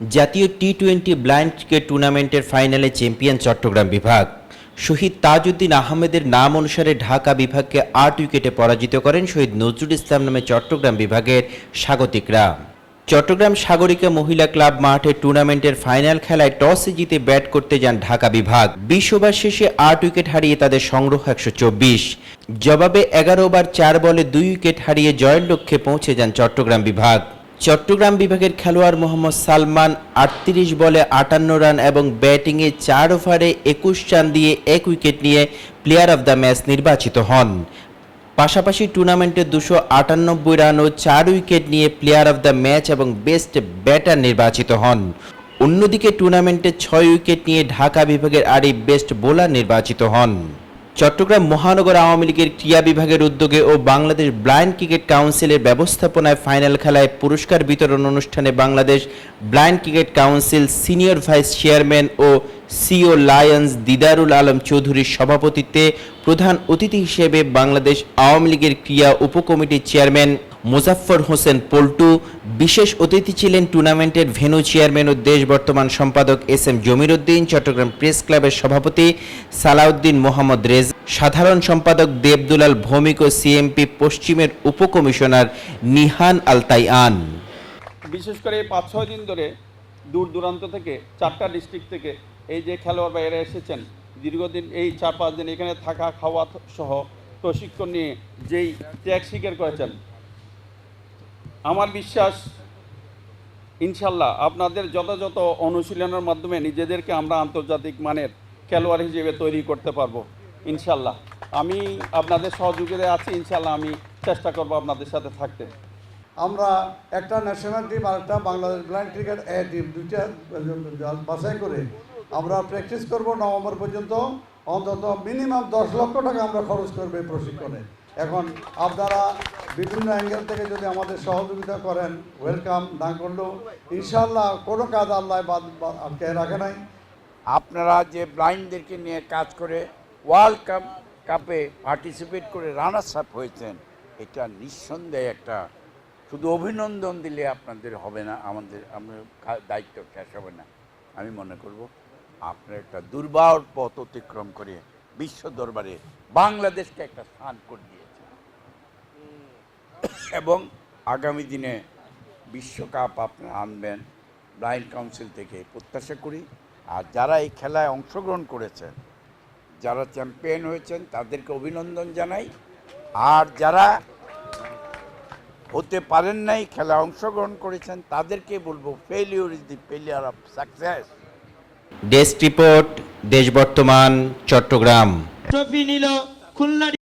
জাতীয় T twenty blind cricket টুর্নামেন্টের ফাইনালে চ্যাম্পিয়ন চট্টগ্রাম বিভাগ। শহীদ তাজউদ্দিন আহমেদের নাম অনুসারে ঢাকা বিভাগকে আট উইকেটে পরাজিত করেন শহীদ নজরুল ইসলাম নামে চট্টগ্রাম বিভাগের স্বাগতিকরা চট্টগ্রাম সাগরিকা মহিলা ক্লাব মাঠে টুর্নামেন্টের ফাইনাল খেলায় টসে জিতে ব্যাট করতে যান ঢাকা বিভাগ। বিশ ওভার শেষে আট উইকেট হারিয়ে তাদের সংগ্রহ একশো চব্বিশ। জবাবে এগারো ওভার চার বলে দুই উইকেট হারিয়ে জয়ের লক্ষ্যে পৌঁছে যান চট্টগ্রাম বিভাগ। চট্টগ্রাম বিভাগের খেলোয়াড় মোহাম্মদ সালমান আটত্রিশ বলে আটান্ন রান এবং ব্যাটিংয়ে চার ওভারে একুশ রান দিয়ে এক উইকেট নিয়ে প্লেয়ার অব দ্য ম্যাচ নির্বাচিত হন। পাশাপাশি টুর্নামেন্টে দুশো আটানব্বই রান ও চার উইকেট নিয়ে প্লেয়ার অব দ্য ম্যাচ এবং বেস্ট ব্যাটার নির্বাচিত হন। অন্যদিকে টুর্নামেন্টে ছয় উইকেট নিয়ে ঢাকা বিভাগের আরই বেস্ট বোলার নির্বাচিত হন। চট্টগ্রাম মহানগর আওয়ামী লীগের ক্রিয়া বিভাগের উদ্যোগে ও বাংলাদেশ ব্লাইন্ড ক্রিকেট কাউন্সিলের ব্যবস্থাপনায় ফাইনাল খেলায় পুরস্কার বিতরণ অনুষ্ঠানে Bangladesh blind cricket council senior vice chairman ও সিও লায়ন্স দিদারুল আলম চৌধুরীর সভাপতিত্বে প্রধান অতিথি হিসেবে বাংলাদেশ আওয়ামী লীগের ক্রিয়া উপকমিটির চেয়ারম্যান মুজাফফর হোসেন পল্টু, বিশেষ অতিথি ছিলেন টুর্নামেন্টের ভেন্যু চেয়ারম্যান ও দেশ বর্তমান সম্পাদক S M Jamiruddin, Chattogram press ক্লাবের সভাপতি সালাউদ্দিন মোহাম্মদ রেজ, সাধারণ সম্পাদক দেবদুলাল ভৌমিক ও সিএমপি পশ্চিমের উপকমিশনার নিহান আলতাইয়ান বিশেষ করে পাঁচ ছয় দিন ধরে দূর দূরান্ত থেকে চারটা ডিস্ট্রিক্ট থেকে এই যে খেলোয়াড় বাইরে এসেছেন, দীর্ঘদিন এই চার পাঁচ দিন এখানে থাকা, খাওয়া সহ প্রশিক্ষণ নিয়ে যেই ত্যাগ স্বীকার করেছেন আমার বিশ্বাস, ইনশাল্লাহ আপনাদের যথাযথ অনুশীলনের মাধ্যমে নিজেদেরকে আমরা আন্তর্জাতিক মানের খেলোয়াড় হিসেবে তৈরি করতে পারব, ইনশাল্লাহ। আমি আপনাদের সহযোগিতায় আছি, ইনশাল্লাহ আমি চেষ্টা করব আপনাদের সাথে থাকতে। আমরা একটা ন্যাশনাল টিম আর একটা Bangladesh blind cricket A team দুইটা বাছাই করে আমরা প্র্যাকটিস করব নভেম্বর পর্যন্ত। অন্তত মিনিমাম দশ লক্ষ টাকা আমরা খরচ করব প্রশিক্ষণে। এখন আপনারা বিভিন্ন অ্যাঙ্গেল থেকে যদি আমাদের সহযোগিতা করেন ওয়েলকাম না করলেও ইনশাল্লাহ কোনো কাজ আল্লাহ বাদ আটকে রাখে নাই। আপনারা যে ব্লাইন্ডদেরকে নিয়ে কাজ করে ওয়ার্ল্ড কাপ, কাপে পার্টিসিপেট করে রানার্স আপ হয়েছেন, এটা নিঃসন্দেহে একটা শুধু অভিনন্দন দিলে আপনাদের হবে না, আমাদের, আমরা দায়িত্ব শেষ হবে না। আমি মনে করব আপনার একটা দুর্বার পথ অতিক্রম করে বিশ্ব দরবারে বাংলাদেশকে একটা স্থান করে এবং আগামী দিনে বিশ্বকাপ আপনারা আনবেন ব্লাইন্ড কাউন্সিল থেকে প্রত্যাশা করি। আর যারা এই খেলায় অংশগ্রহণ করেছেন যারা চ্যাম্পিয়ন হয়েছেন তাদেরকে অভিনন্দন জানাই। আর যারা হতে পারেন নাই খেলায় অংশগ্রহণ করেছেন তাদেরকে বলব failure is the failure of success desk report Desh Bartoman Chattogram trophy নিল খুলনা